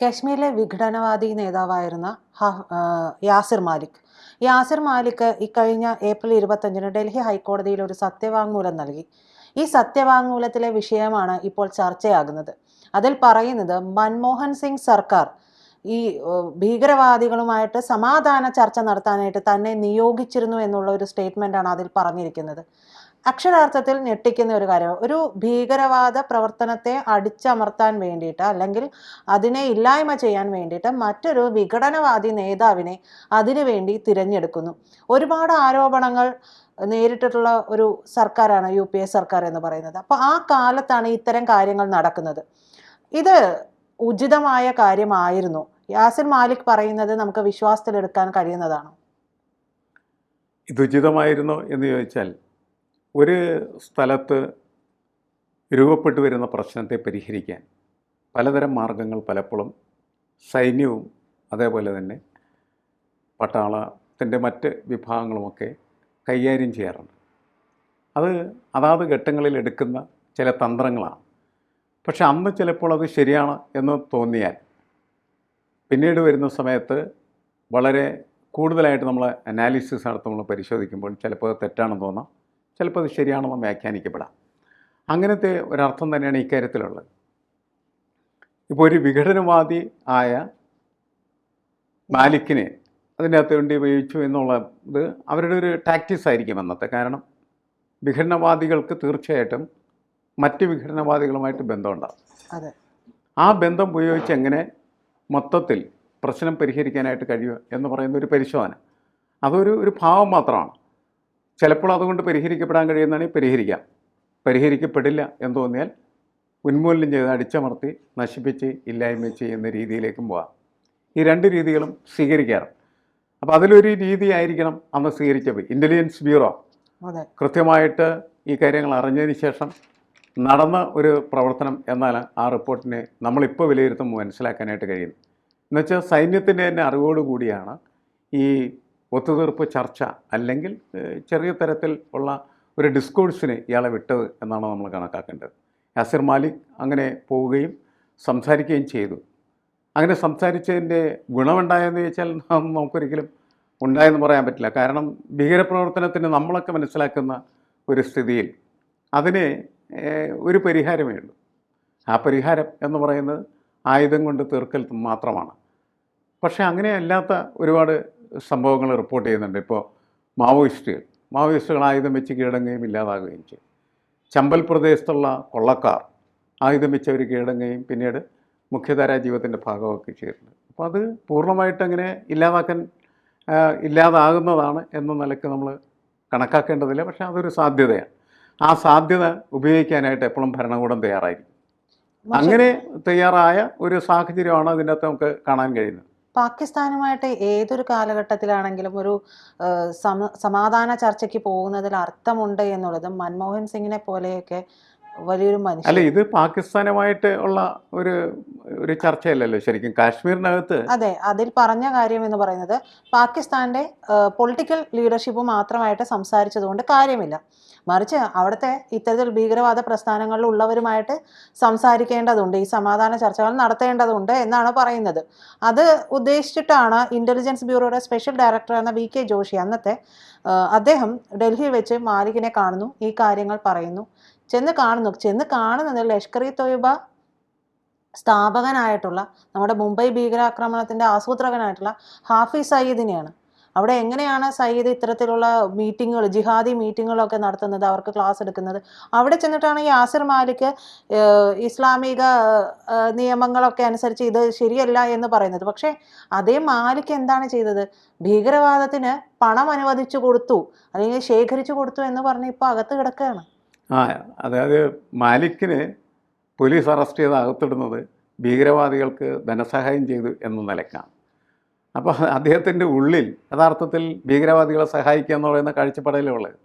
കാശ്മീരിലെ വിഘടനവാദി നേതാവായിരുന്ന യാസിർ മാലിക്. യാസിർ മാലിക് ഇക്കഴിഞ്ഞ ഏപ്രിൽ ഇരുപത്തഞ്ചിന് ഡൽഹി ഹൈക്കോടതിയിൽ ഒരു സത്യവാങ്മൂലം നൽകി. ഈ സത്യവാങ്മൂലത്തിലെ വിഷയമാണ് ഇപ്പോൾ ചർച്ചയാകുന്നത്. അതിൽ പറയുന്നത് മൻമോഹൻ സിംഗ് സർക്കാർ ഈ ഭീകരവാദികളുമായിട്ട് സമാധാന ചർച്ച നടത്താനായിട്ട് തന്നെ നിയോഗിച്ചിരുന്നു എന്നുള്ള ഒരു സ്റ്റേറ്റ്മെന്റാണ് അതിൽ പറഞ്ഞിരിക്കുന്നത്. അക്ഷരാർത്ഥത്തിൽ ഞെട്ടിക്കുന്ന ഒരു കാര്യം. ഒരു ഭീകരവാദ പ്രവർത്തനത്തെ അടിച്ചമർത്താൻ വേണ്ടിയിട്ട് അല്ലെങ്കിൽ അതിനെ ഇല്ലായ്മ ചെയ്യാൻ വേണ്ടിയിട്ട് മറ്റൊരു വിഘടനവാദി നേതാവിനെ അതിനുവേണ്ടി തിരഞ്ഞെടുക്കുന്നു. ഒരുപാട് ആരോപണങ്ങൾ നേരിട്ടിട്ടുള്ള ഒരു സർക്കാരാണ് യു പി എ സർക്കാർ എന്ന് പറയുന്നത്. അപ്പോൾ ആ കാലത്താണ് ഇത്തരം കാര്യങ്ങൾ നടക്കുന്നത്. ഇത് ഉചിതമായ കാര്യമായിരുന്നു. യാസിൻ മാലിക് പറയുന്നത് നമുക്ക് വിശ്വാസത്തിലെടുക്കാൻ കഴിയുന്നതാണോ? ഇത് ഉചിതമായിരുന്നോ എന്ന് ചോദിച്ചാൽ ഒരു സ്ഥലത്ത് രൂപപ്പെട്ടു വരുന്ന പ്രശ്നത്തെ പരിഹരിക്കാൻ പലതരം മാർഗങ്ങൾ പലപ്പോഴും സൈന്യവും അതേപോലെ തന്നെ പട്ടാളത്തിന്റെ മറ്റ് വിഭാഗങ്ങളുമൊക്കെ കൈകാര്യം ചെയ്യാറുണ്ട്. അത് അതാത് ഘട്ടങ്ങളിൽ എടുക്കുന്ന ചില തന്ത്രങ്ങളാണ്. പക്ഷെ അന്ന് ചിലപ്പോൾ അത് ശരിയാണ് എന്ന് തോന്നിയാൽ പിന്നീട് വരുന്ന സമയത്ത് വളരെ കൂടുതലായിട്ട് നമ്മൾ അനാലിസിസ് നടത്തുമ്പോൾ പരിശോധിക്കുമ്പോൾ ചിലപ്പോൾ തെറ്റാണെന്ന് തോന്നാം. ചിലപ്പോൾ അത് ശരിയാണെന്ന് വ്യാഖ്യാനിക്കപ്പെടാം. അങ്ങനത്തെ ഒരർത്ഥം തന്നെയാണ് ഇക്കാര്യത്തിലുള്ളത്. ഇപ്പോൾ ഒരു വിഘടനവാദി ആയ മാലിക്കിനെ അതിന്റെ അകത്ത് വേണ്ടി ഉപയോഗിച്ചു എന്നുള്ളത് അവരുടെ ഒരു ടാക്ടിക്സ് ആയിരിക്കും അന്നത്തെ. കാരണം വിഘടനവാദികൾക്ക് തീർച്ചയായിട്ടും മറ്റ് വിഘടനവാദികളുമായിട്ട് ബന്ധമുണ്ടാകും ആ ബന്ധം ഉപയോഗിച്ച് എങ്ങനെ മൊത്തത്തിൽ പ്രശ്നം പരിഹരിക്കാനായിട്ട് കഴിയുക എന്ന് പറയുന്ന ഒരു പരിശോധന. അതൊരു ഒരു ഭാവം മാത്രമാണ്. ചിലപ്പോൾ അതുകൊണ്ട് പരിഹരിക്കപ്പെടാൻ കഴിയുന്നതാണെങ്കിൽ പരിഹരിക്കാം. പരിഹരിക്കപ്പെടില്ല എന്ന് തോന്നിയാൽ ഉന്മൂലനം ചെയ്ത് അടിച്ചമർത്തി നശിപ്പിച്ച് ഇല്ലായ്മ ചെയ്യുന്ന രീതിയിലേക്കും പോകാം. ഈ രണ്ട് രീതികളും സ്വീകരിക്കാറ് അപ്പോൾ അതിലൊരു രീതി ആയിരിക്കണം അന്ന് സ്വീകരിച്ചത്. ഇന്റലിജൻസ് ബ്യൂറോ അതെ. കൃത്യമായിട്ട് ഈ കാര്യങ്ങൾ അറിഞ്ഞതിന് ശേഷം നടന്ന ഒരു പ്രവർത്തനം എന്നാൽ ആ റിപ്പോർട്ടിനെ നമ്മളിപ്പോൾ വിലയിരുത്തുമ്പോൾ മനസ്സിലാക്കാനായിട്ട് കഴിയുന്നു എന്നുവെച്ചാൽ സൈന്യത്തിന്റെ തന്നെ അറിവോടുകൂടിയാണ് ഈ ഒത്തുതീർപ്പ് ചർച്ച അല്ലെങ്കിൽ ചെറിയ തരത്തിൽ ഉള്ള ഒരു ഡിസ്കോഴ്സിന് ഇയാളെ വിട്ടത് എന്നാണ് നമ്മൾ കണക്കാക്കേണ്ടത്. യാസിർ മാലിക് അങ്ങനെ പോവുകയും സംസാരിക്കുകയും ചെയ്തു. അങ്ങനെ സംസാരിച്ചതിന്റെ ഗുണമുണ്ടായെന്ന് ചോദിച്ചാൽ നമുക്കൊരിക്കലും ഉണ്ടായെന്ന് പറയാൻ പറ്റില്ല. കാരണം ഭീകരപ്രവർത്തനത്തിന് നമ്മളൊക്കെ മനസ്സിലാക്കുന്ന ഒരു സ്ഥിതിയിൽ അതിന് ഒരു പരിഹാരമേ ഉള്ളൂ. ആ പരിഹാരം എന്ന് പറയുന്നത് ആയുധം കൊണ്ട് തീർക്കൽ മാത്രമാണ്. പക്ഷേ അങ്ങനെ അല്ലാത്ത ഒരുപാട് സംഭവങ്ങൾ റിപ്പോർട്ട് ചെയ്യുന്നുണ്ട്. ഇപ്പോൾ മാവോയിസ്റ്റുകൾ മാവോയിസ്റ്റുകൾ ആയുധം വെച്ച് കീഴടങ്ങുകയും ഇല്ലാതാകുകയും ചെയ്യും ചമ്പൽ പ്രദേശത്തുള്ള കൊള്ളക്കാർ ആയുധം വെച്ച് അവർ കീഴടങ്ങുകയും പിന്നീട് മുഖ്യധാരാ ജീവിതത്തിന്റെ ഭാഗമൊക്കെ ചെയ്തിട്ടുണ്ട്. അപ്പോൾ അത് പൂർണമായിട്ട് അങ്ങനെ ഇല്ലാതാക്കാൻ ഇല്ലാതാകുന്നതാണ് എന്ന നിലയ്ക്ക് നമ്മൾ കണക്കാക്കേണ്ടതില്ല. പക്ഷേ അതൊരു സാധ്യതയാണ്. ആ സാധ്യത ഉപയോഗിക്കാനായിട്ട് എപ്പോഴും ഭരണകൂടം തയ്യാറായിരിക്കും. അങ്ങനെ തയ്യാറായ ഒരു സാഹചര്യമാണ് അതിന്റെ അകത്ത് നമുക്ക് കാണാൻ കഴിയുന്നത്. പാകിസ്ഥാനുമായിട്ട് ഏതൊരു കാലഘട്ടത്തിലാണെങ്കിലും ഒരു സമ സമാധാന ചർച്ചയ്ക്ക് പോകുന്നതിൽ അർത്ഥമുണ്ട് എന്നുള്ളതും മൻമോഹൻ സിംഗിനെ പോലെയൊക്കെ വലിയൊരു മനുഷ്യൻ അല്ല ഇത് പാകിസ്ഥാനുമായിട്ട് ഉള്ള ഒരു ഒരു ചർച്ചയല്ലല്ലോ ശരിക്കും. കാശ്മീരിനകത്ത് അതെ അതിൽ പറഞ്ഞ കാര്യം എന്ന് പറയുന്നത് പാകിസ്ഥാന്റെ പൊളിറ്റിക്കൽ ലീഡർഷിപ്പ് മാത്രമായിട്ട് സംസാരിച്ചതുകൊണ്ട് കാര്യമില്ല. മറിച്ച് അവിടുത്തെ ഇത്തരത്തിൽ ഭീകരവാദ പ്രസ്ഥാനങ്ങളിൽ ഉള്ളവരുമായിട്ട് സംസാരിക്കേണ്ടതുണ്ട് ഈ സമാധാന ചർച്ചകൾ നടത്തേണ്ടതുണ്ട് എന്നാണ് പറയുന്നത്. അത് ഉദ്ദേശിച്ചിട്ടാണ് ഇന്റലിജൻസ് ബ്യൂറോയുടെ സ്പെഷ്യൽ ഡയറക്ടർ എന്ന വി കെ ജോഷി അന്നത്തെ അദ്ദേഹം ഡൽഹിയിൽ വെച്ച് മാലികിനെ കാണുന്നു ഈ കാര്യങ്ങൾ പറയുന്നു. ചെന്ന് കാണുന്നു. ചെന്ന് കാണുന്നത് ലഷ്കർ ഇ തൊയ്ബ സ്ഥാപകനായിട്ടുള്ള നമ്മുടെ മുംബൈ ഭീകരാക്രമണത്തിന്റെ ആസൂത്രകനായിട്ടുള്ള ഹാഫിസ് സയ്യിദിനെയാണ്. അവിടെ എങ്ങനെയാണ് സയ്യിദ് ഇത്തരത്തിലുള്ള മീറ്റിങ്ങുകൾ ജിഹാദി മീറ്റിങ്ങുകളൊക്കെ നടത്തുന്നത് അവർക്ക് ക്ലാസ് എടുക്കുന്നത്? അവിടെ ചെന്നിട്ടാണ് യാസിർ മാലിക് ഇസ്ലാമിക നിയമങ്ങളൊക്കെ അനുസരിച്ച് ഇത് ശരിയല്ല എന്ന് പറയുന്നത്. പക്ഷേ അതേ മാലിക് എന്താണ് ചെയ്തത്? ഭീകരവാദത്തിന് പണം അനുവദിച്ചു കൊടുത്തു. അല്ലെങ്കിൽ ശേഖരിച്ചു കൊടുത്തു എന്ന് പറഞ്ഞ് ഇപ്പോൾ അകത്ത് കിടക്കുകയാണ്. ആ അതായത് മാലിക്കിന് പോലീസ് അറസ്റ്റ് ചെയ്ത് അകത്തിടുന്നത് ഭീകരവാദികൾക്ക് ധനസഹായം ചെയ്തു എന്ന നിലക്കാണ്. അപ്പോൾ അദ്ദേഹത്തിന്റെ ഉള്ളിൽ യഥാർത്ഥത്തിൽ ഭീകരവാദികളെ സഹായിക്കുക എന്ന് പറയുന്ന കാഴ്ചപ്പാടിലുള്ളത്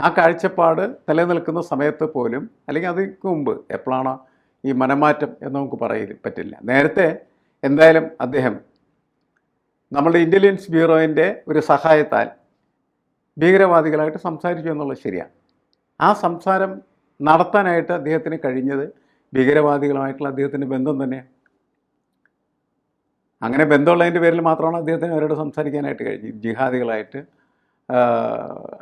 ആ കാഴ്ചപ്പാട് നിലനിൽക്കുന്ന സമയത്ത് പോലും അല്ലെങ്കിൽ അതിന് മുമ്പ് എപ്പോഴാണോ ഈ മനമാറ്റം എന്ന് നമുക്ക് പറയ പറ്റില്ല. നേരത്തെ എന്തായാലും അദ്ദേഹം നമ്മുടെ ഇന്റലിജൻസ് ബ്യൂറോയിന്റെ ഒരു സഹായത്താൽ ഭീകരവാദികളായിട്ട് സംസാരിച്ചു എന്നുള്ളത് ശരിയാണ്. ആ സംസാരം നടത്താനായിട്ട് അദ്ദേഹത്തിന് കഴിഞ്ഞത് ഭീകരവാദികളുമായിട്ടുള്ള അദ്ദേഹത്തിന്റെ ബന്ധം തന്നെയാണ്. അങ്ങനെ ബന്ധമുള്ളതിന്റെ പേരിൽ മാത്രമാണ് അദ്ദേഹത്തിന് അവരോട് സംസാരിക്കാനായിട്ട് കഴിഞ്ഞു ജിഹാദികളായിട്ട്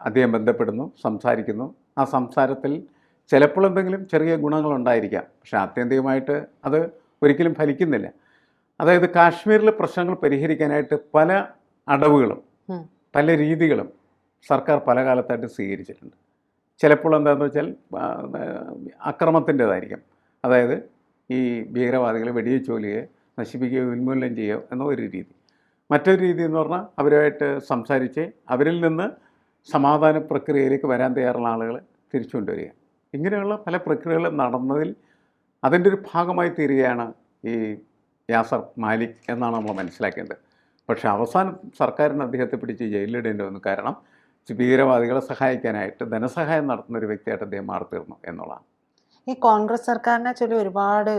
അദ്ദേഹം ബന്ധപ്പെടുന്നു സംസാരിക്കുന്നു. ആ സംസാരത്തിൽ ചിലപ്പോൾ എന്തെങ്കിലും ചെറിയ ഗുണങ്ങളുണ്ടായിരിക്കാം പക്ഷെ ആത്യന്തികമായിട്ട് അത് ഒരിക്കലും ഫലിക്കുന്നില്ല. അതായത് കാശ്മീരിലെ പ്രശ്നങ്ങൾ പരിഹരിക്കാനായിട്ട് പല അടവുകളും പല രീതികളും സർക്കാർ പല കാലത്തായിട്ട് സ്വീകരിച്ചിട്ടുണ്ട്. ചിലപ്പോൾ എന്താണെന്ന് വെച്ചാൽ അക്രമത്തിന്റെതായിരിക്കും. അതായത് ഈ ഭീകരവാദികളെ വെടിവെച്ച് കൊല്ലുകയോ നശിപ്പിക്കുകയോ ഉന്മൂലനം ചെയ്യുകയോ എന്ന ഒരു രീതി. മറ്റൊരു രീതി എന്ന് പറഞ്ഞാൽ അവരുമായിട്ട് സംസാരിച്ച് അവരിൽ നിന്ന് സമാധാന പ്രക്രിയയിലേക്ക് വരാൻ തയ്യാറുള്ള ആളുകൾ തിരിച്ചു കൊണ്ടുവരിക. ഇങ്ങനെയുള്ള പല പ്രക്രിയകളും നടന്നതിൽ അതിന്റെ ഒരു ഭാഗമായി തീരുകയാണ് ഈ യാസർ മാലിക് എന്നാണ് നമ്മൾ മനസ്സിലാക്കേണ്ടത്. പക്ഷേ അവസാനം സർക്കാരിന് അദ്ദേഹത്തെ പിടിച്ച് ജയിലിലിടേണ്ടി വന്നു കാരണം ഭീകരവാദികളെ സഹായിക്കാനായിട്ട് ധനസഹായം നടത്തുന്ന ഒരു വ്യക്തിയായിട്ട് അദ്ദേഹം മാറി തീർന്നു എന്നുള്ളതാണ്. ഈ കോൺഗ്രസ് സർക്കാരിനെ ചൊല്ലി ഒരുപാട്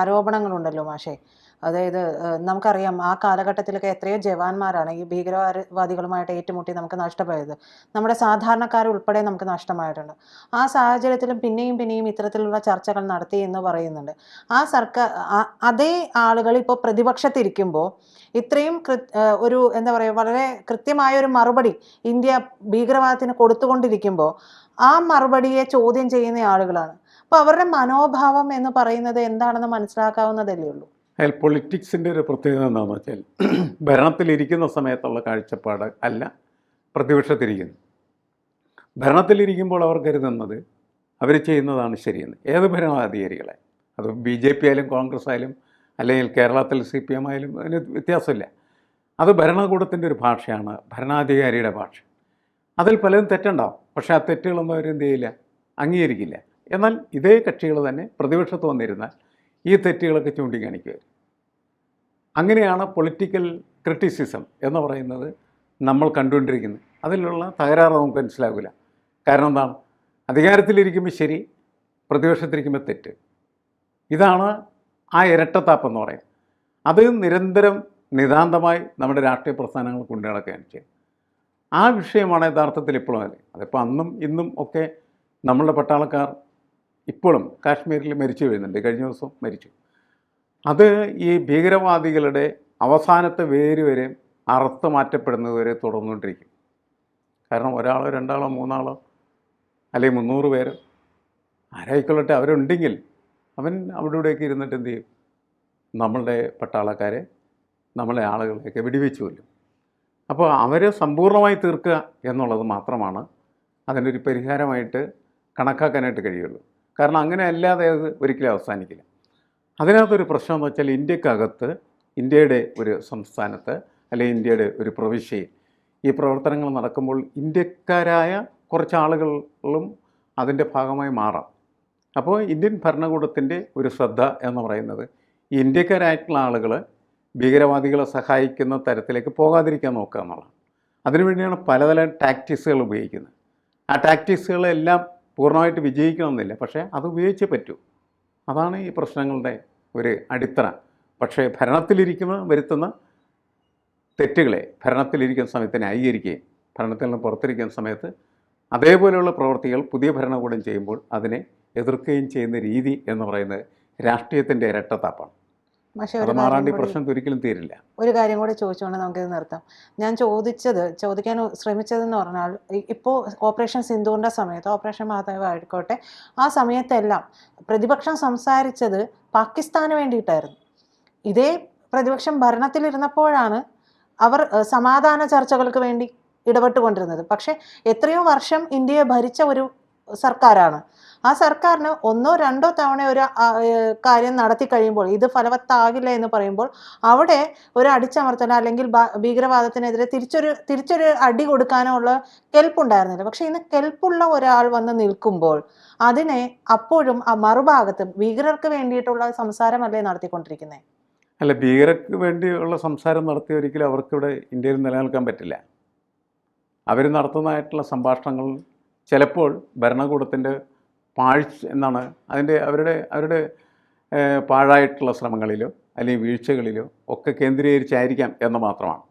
ആരോപണങ്ങളുണ്ടല്ലോ മാഷേ. അതായത് നമുക്കറിയാം ആ കാലഘട്ടത്തിലൊക്കെ എത്രയോ ജവാന്മാരാണ് ഈ ഭീകരവാദികളുമായിട്ട് ഏറ്റുമുട്ടി നമുക്ക് നഷ്ടപ്പോയത് നമ്മുടെ സാധാരണക്കാരുൾപ്പെടെ നമുക്ക് നഷ്ടമായിട്ടുണ്ട്. ആ സാഹചര്യത്തിലും പിന്നെയും പിന്നെയും ഇത്തരത്തിലുള്ള ചർച്ചകൾ നടത്തി എന്ന് പറയുന്നുണ്ട്. ആ സർക്കാർ അതേ ആളുകൾ ഇപ്പോൾ പ്രതിപക്ഷത്തിരിക്കുമ്പോൾ ഇത്രയും ഒരു എന്താ പറയുക വളരെ കൃത്യമായ ഒരു മറുപടി ഇന്ത്യ ഭീകരവാദത്തിന് കൊടുത്തുകൊണ്ടിരിക്കുമ്പോൾ ആ മറുപടിയെ ചോദ്യം ചെയ്യുന്ന ആളുകളാണ്. അപ്പോൾ അവരുടെ മനോഭാവം എന്ന് പറയുന്നത് എന്താണെന്ന് മനസ്സിലാക്കാവുന്നതല്ലേ ഉള്ളൂ. അതിൽ പൊളിറ്റിക്സിന്റെ ഒരു പ്രത്യേകത എന്താണെന്ന് വെച്ചാൽ ഭരണത്തിലിരിക്കുന്ന സമയത്തുള്ള കാഴ്ചപ്പാട് അല്ല പ്രതിപക്ഷത്തിരിക്കുന്നു. ഭരണത്തിലിരിക്കുമ്പോൾ അവർ കരുതുന്നത് അവർ ചെയ്യുന്നതാണ് ശരിയെന്ന്. ഏത് ഭരണാധികാരികളെ? അത് ബി ജെ പി ആയാലും കോൺഗ്രസ് ആയാലും അല്ലെങ്കിൽ കേരളത്തിൽ സി പി എം ആയാലും അതിന് വ്യത്യാസമില്ല. അത് ഭരണകൂടത്തിന്റെ ഒരു ഭാഷയാണ് ഭരണാധികാരിയുടെ ഭാഷ. അതിൽ പലതും തെറ്റുണ്ടാവും. പക്ഷേ ആ തെറ്റുകളൊന്നും അവരെന്ത് ചെയ്യില്ല? അംഗീകരിക്കില്ല. എന്നാൽ ഇതേ കക്ഷികൾ തന്നെ പ്രതിപക്ഷത്ത് വന്നിരുന്നാൽ ഈ തെറ്റുകളൊക്കെ ചൂണ്ടിക്കാണിക്കുക. അങ്ങനെയാണ് പൊളിറ്റിക്കൽ ക്രിറ്റിസിസം എന്ന് പറയുന്നത് നമ്മൾ കണ്ടുകൊണ്ടിരിക്കുന്നത്. അതിലുള്ള തകരാറ് നമുക്ക് മനസ്സിലാകില്ല കാരണം എന്താണ്? അധികാരത്തിലിരിക്കുമ്പോൾ ശരി പ്രതിപക്ഷത്തിരിക്കുമ്പോൾ തെറ്റ്. ഇതാണ് ആ ഇരട്ടത്താപ്പ് എന്ന് പറയുന്നത്. അത് നിരന്തരം നിതാന്തമായി നമ്മുടെ രാഷ്ട്രീയ പ്രസ്ഥാനങ്ങൾ കൊണ്ടു നടക്കുകയാണ് ചെയ്യുന്നത്. ആ വിഷയമാണ് യഥാർത്ഥത്തിൽ ഇപ്പോഴും അല്ലേ അതിപ്പോൾ അന്നും ഇന്നും ഒക്കെ നമ്മളുടെ പട്ടാളക്കാർ ഇപ്പോഴും കാശ്മീരിൽ മരിച്ചു വീഴുന്നുണ്ട് കഴിഞ്ഞ ദിവസം മരിച്ചു. അത് ഈ ഭീകരവാദികളുടെ അവസാനത്തെ വേര് വരെ അറുത്ത് മാറ്റപ്പെടുന്നത് വരെ തുടർന്നുകൊണ്ടിരിക്കും. കാരണം ഒരാളോ രണ്ടാളോ മൂന്നാളോ അല്ലെങ്കിൽ മുന്നൂറ് പേര് ആരായിക്കൊള്ളട്ടെ അവരുണ്ടെങ്കിൽ അവൻ അവിടെ ഇവിടെയൊക്കെ ഇരുന്നിട്ട് എന്ത് ചെയ്യും? നമ്മളുടെ പട്ടാളക്കാരെ നമ്മളെ ആളുകളെയൊക്കെ വെടിവെച്ച് കൊല്ലും. അപ്പോൾ അവരെ സമ്പൂർണമായി തീർക്കുക എന്നുള്ളത് മാത്രമാണ് അതിനൊരു പരിഹാരമായിട്ട് കണക്കാക്കാനായിട്ട് കഴിയുള്ളൂ. കാരണം അങ്ങനെ അല്ലാതെ അത് ഒരിക്കലും അവസാനിക്കില്ല. അതിനകത്തൊരു പ്രശ്നം എന്ന് വെച്ചാൽ ഇന്ത്യക്കകത്ത് ഇന്ത്യയുടെ ഒരു സംസ്ഥാനത്ത് അല്ലെങ്കിൽ ഇന്ത്യയുടെ ഒരു പ്രവിശ്യയിൽ ഈ പ്രവർത്തനങ്ങൾ നടക്കുമ്പോൾ ഇന്ത്യക്കാരായ കുറച്ച് ആളുകളും അതിന്റെ ഭാഗമായി മാറാം. അപ്പോൾ ഇന്ത്യൻ ഭരണകൂടത്തിന്റെ ഒരു ശ്രദ്ധ എന്ന് പറയുന്നത് ഇന്ത്യക്കാരായിട്ടുള്ള ആളുകൾ ഭീകരവാദികളെ സഹായിക്കുന്ന തരത്തിലേക്ക് പോകാതിരിക്കാൻ നോക്കുക എന്നുള്ളതാണ്. അതിനുവേണ്ടിയാണ് പലതരം ടാക്ടിക്സുകൾ ഉപയോഗിക്കുന്നത്. ആ ടാക്ടിക്സുകളെല്ലാം പൂർണമായിട്ട് വിജയിക്കണമെന്നില്ല. പക്ഷേ അത് ഉപയോഗിച്ചേ പറ്റൂ. അതാണ് ഈ പ്രശ്നങ്ങളുടെ ഒരു അടിത്തറ. പക്ഷേ ഭരണത്തിലിരിക്കുന്ന വരുത്തുന്ന തെറ്റുകളെ ഭരണത്തിലിരിക്കുന്ന സമയത്ത് ന്യായീകരിക്കുകയും ഭരണത്തിൽ നിന്ന് പുറത്തിരിക്കുന്ന സമയത്ത് അതേപോലെയുള്ള പ്രവർത്തികൾ പുതിയ ഭരണകൂടം ചെയ്യുമ്പോൾ അതിനെ എതിർക്കുകയും ചെയ്യുന്ന രീതി എന്ന് പറയുന്നത് രാഷ്ട്രീയത്തിന്റെ ഇരട്ടത്താപ്പാണ്. പക്ഷേ ഒരു മാറാണ്ട് പ്രശ്നം ഒരിക്കലും തീരില്ല. ഒരു കാര്യം കൂടി ചോദിച്ചുകൊണ്ട് നമുക്കിത് നിർത്താം. ഞാൻ ചോദിച്ചത് ചോദിക്കാൻ ശ്രമിച്ചതെന്ന് പറഞ്ഞാൽ ഇപ്പോൾ ഓപ്പറേഷൻ സിന്ധുവിന്റെ സമയത്ത് ഓപ്പറേഷൻ മാധവ് ആയിക്കോട്ടെ ആ സമയത്തെല്ലാം പ്രതിപക്ഷം സംസാരിച്ചത് പാകിസ്ഥാന് വേണ്ടിയിട്ടായിരുന്നു. ഇതേ പ്രതിപക്ഷം ഭരണത്തിലിരുന്നപ്പോഴാണ് അവർ സമാധാന ചർച്ചകൾക്ക് വേണ്ടി ഇടപെട്ടുകൊണ്ടിരുന്നത്. പക്ഷേ എത്രയോ വർഷം ഇന്ത്യയെ ഭരിച്ച ഒരു സർക്കാരാണ്. ആ സർക്കാരിന് ഒന്നോ രണ്ടോ തവണ ഒരു കാര്യം നടത്തി കഴിയുമ്പോൾ ഇത് ഫലവത്താകില്ല എന്ന് പറയുമ്പോൾ അവിടെ ഒരു അടിച്ചമർത്തൽ അല്ലെങ്കിൽ ഭീകരവാദത്തിനെതിരെ തിരിച്ചൊരു തിരിച്ചൊരു അടി കൊടുക്കാനോ ഉള്ള കെൽപ്പുണ്ടായിരുന്നില്ല. പക്ഷെ ഇന്ന് കെൽപ്പുള്ള ഒരാൾ വന്ന് നിൽക്കുമ്പോൾ അതിനെ അപ്പോഴും ആ മറുഭാഗത്ത് ഭീകരർക്ക് വേണ്ടിയിട്ടുള്ള സംസാരമല്ലേ നടത്തിക്കൊണ്ടിരിക്കുന്നത് അല്ല ഭീകരർക്ക് വേണ്ടിയുള്ള സംസാരം നടത്തി ഒരിക്കലും അവർക്കിവിടെ ഇന്ത്യയിൽ നിലനിൽക്കാൻ പറ്റില്ല. അവർ നടത്തുന്നതായിട്ടുള്ള സംഭാഷണങ്ങൾ ചിലപ്പോൾ ഭരണകൂടത്തിന്റെ പാഴ്ച എന്നാണ് അതിന്റെ അവരുടെ അവരുടെ പാഴായിട്ടുള്ള ശ്രമങ്ങളിലോ അല്ലെങ്കിൽ വീഴ്ചകളിലോ ഒക്കെ കേന്ദ്രീകരിച്ചായിരിക്കാം എന്ന് മാത്രമാണ്.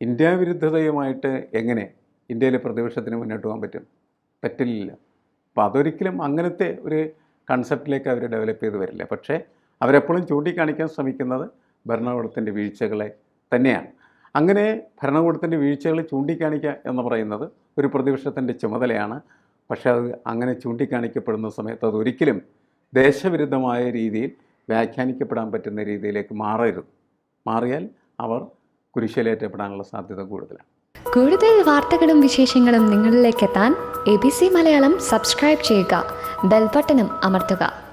ഇന്ത്യ വിരുദ്ധതയുമായിട്ട് എങ്ങനെ ഇന്ത്യയിലെ പ്രതിപക്ഷത്തിന് മുന്നോട്ട് പോകാൻ പറ്റും? പറ്റില്ല അപ്പോൾ അതൊരിക്കലും അങ്ങനത്തെ ഒരു കൺസെപ്റ്റിലേക്ക് അവർ ഡെവലപ്പ് ചെയ്ത് വരില്ല. പക്ഷേ അവരെപ്പോഴും ചൂണ്ടിക്കാണിക്കാൻ ശ്രമിക്കുന്നത് ഭരണകൂടത്തിന്റെ വീഴ്ചകളെ തന്നെയാണ്. അങ്ങനെ ഭരണകൂടത്തിന്റെ വീഴ്ചകൾ ചൂണ്ടിക്കാണിക്കുക എന്ന് പറയുന്നത് ഒരു പ്രതിപക്ഷത്തിന്റെ ചുമതലയാണ് പക്ഷേ അത് അങ്ങനെ ചൂണ്ടിക്കാണിക്കപ്പെടുന്ന സമയത്ത് അതൊരിക്കലും ദേശവിരുദ്ധമായ രീതിയിൽ വ്യാഖ്യാനിക്കപ്പെടാൻ പറ്റുന്ന രീതിയിലേക്ക് മാറരുത്. മാറിയാൽ അവർ കുരിശിലേറ്റപ്പെടാനുള്ള സാധ്യത കൂടുതലാണ്. കൂടുതൽ വാർത്തകളും വിശേഷങ്ങളും നിങ്ങളിലേക്ക് എത്താൻ A B C Malayalam subscribe ചെയ്യുക. ബെൽബട്ടനും അമർത്തുക.